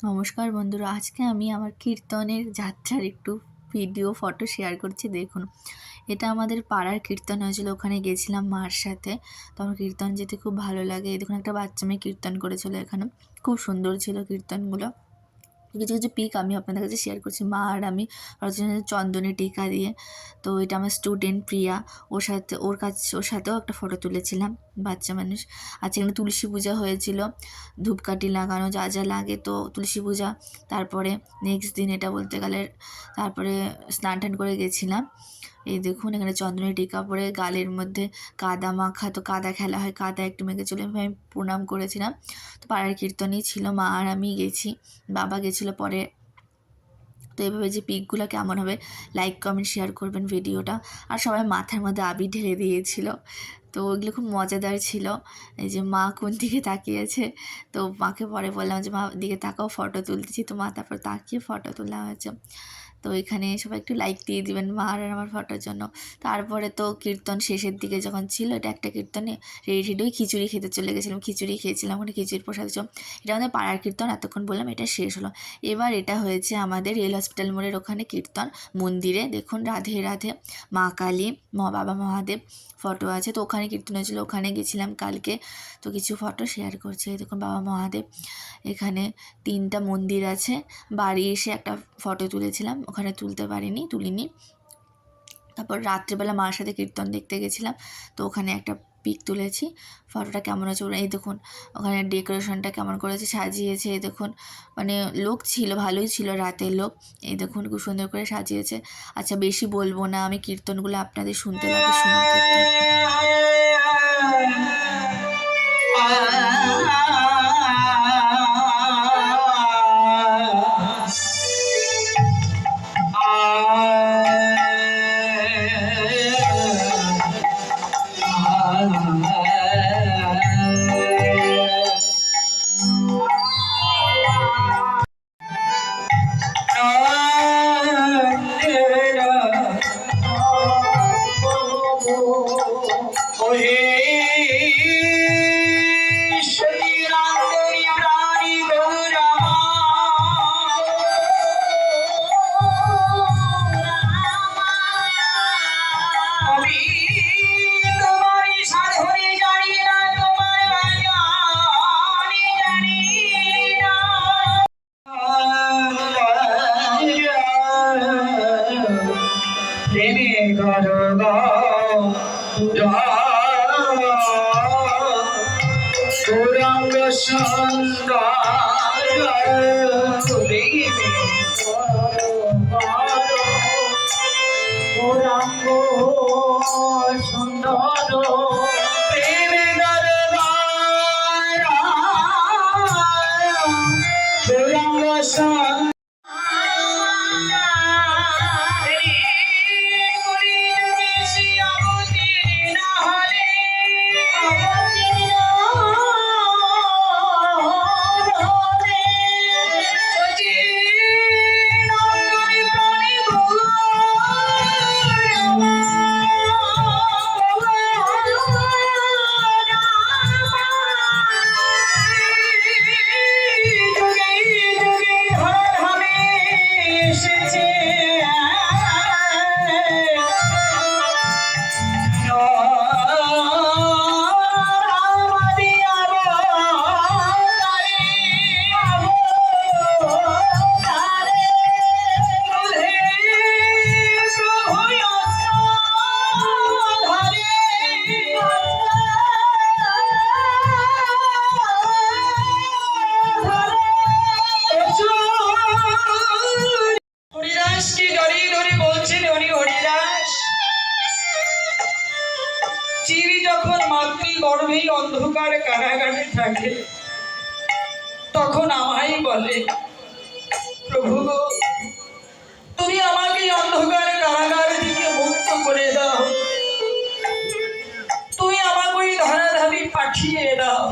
নমস্কার বন্ধুরা, আজকে আমি আমার কীর্তনের যাত্রার একটু ভিডিও ফটো শেয়ার করছি, দেখুন। এটা আমাদের পাড়ার কীর্তন হয়েছিল, ওখানে গেছিলাম মার সাথে। তো আমার কীর্তন যেতে খুব ভালো লাগে। দেখুন, একটা বাচ্চা মেয়ে কীর্তন করেছিল এখানে। খুব সুন্দর ছিল কীর্তনগুলো। কিছু কিছু পিক আমি আপনাদের কাছে শেয়ার করছি। মা আর আমি চন্দনে টিকা দিয়ে, তো এটা আমার স্টুডেন্ট প্রিয়া। ওর সাথে, ওর কাছে, ওর সাথেও একটা ফটো তুলেছিলাম। বাচ্চা মানুষ। আজকে এখানে তুলসী পূজা হয়েছিল। ধূপকাঠি লাগানো, যা যা লাগে তো তুলসী পূজা। তারপরে নেক্সট দিন এটা বলতে গেলে তারপরে স্নান টান করে গেছিলাম। এই দেখুন, এখানে চন্দনের টিকা পরে গালের মধ্যে কাদা মাখা। তো কাদা খেলা হয়, কাদা একটু মেখে চলে আমি প্রণাম করেছিলাম। তো পাড়ার কীর্তনই ছিল, মা আর আমি গেছি, বাবা গেছিল পরে তো এভাবে যে পিকগুলো কেমন হবে লাইক কমেন্ট শেয়ার করবেন ভিডিওটা। আর সবাই মাথার মধ্যে আবির ঢেলে দিয়েছিল। তো ওইগুলো খুব মজাদার ছিল। এই যে মা কোন দিকে তাকিয়েছে, তো মাকে পরে বললাম যে, মা, দিকে তাকাও ফটো তুলতেছি। তো মা তারপর তাকিয়ে ফটো তোলা হয়েছে তো এখানে সবাই একটু লাইক দিয়ে দিবেন মা আর আমার ফটোর জন্য। তারপরে তো কীর্তন শেষের দিকে যখন ছিল, এটা একটা কীর্তনে রেডি রেডি হয়ে খিচুড়ি খেতে চলে গেছিলাম। খিচুড়ি খেয়েছিলাম ওখানে খিচুড়ির প্রসাদ এটা আমাদের পাড়ার কীর্তন, এতক্ষণ বললাম এটা শেষ হলো। এবার এটা হয়েছে আমাদের রেল হসপিটাল মোড়ের ওখানে কীর্তন মন্দিরে। দেখুন রাধে রাধে, মা কালী, মা বাবা মহাদেব ফটো আছে। তো ওখানে কীর্তন হয়েছিল, ওখানে গেছিলাম কালকে। তো কিছু ফটো শেয়ার করছে। দেখুন বাবা মহাদেব, এখানে তিনটা মন্দির আছে। বাড়ি এসে একটা ফটো তুলেছিলাম। ওখানে তুলতে পারিনি তুলিনি তারপর রাত্রিবেলা মার সাথে কীর্তন দেখতে গেছিলাম তো ওখানে একটা পিক তুলেছি ফটোটা কেমন আছে ওরা এই দেখুন ওখানে ডেকোরেশনটা কেমন করেছে সাজিয়েছে এই দেখুন মানে লোক ছিল ভালোই ছিল রাতের লোক এই দেখুন খুব সুন্দর করে সাজিয়েছে আচ্ছা বেশি বলব না আমি কীর্তনগুলো আপনাদের শুনতে লাগে শুনো প্রেমে সুন্দর 全世界。যখন মাতৃ গর্ভেই অন্ধকার কারাগারে থাকে, তখন আমায় বলে, প্রভু গো, তুমি আমাকে অন্ধকার কারাগার থেকে মুক্ত করে দাও। তুমি আমাকে ওই ধারাধারি পাঠিয়ে দাও।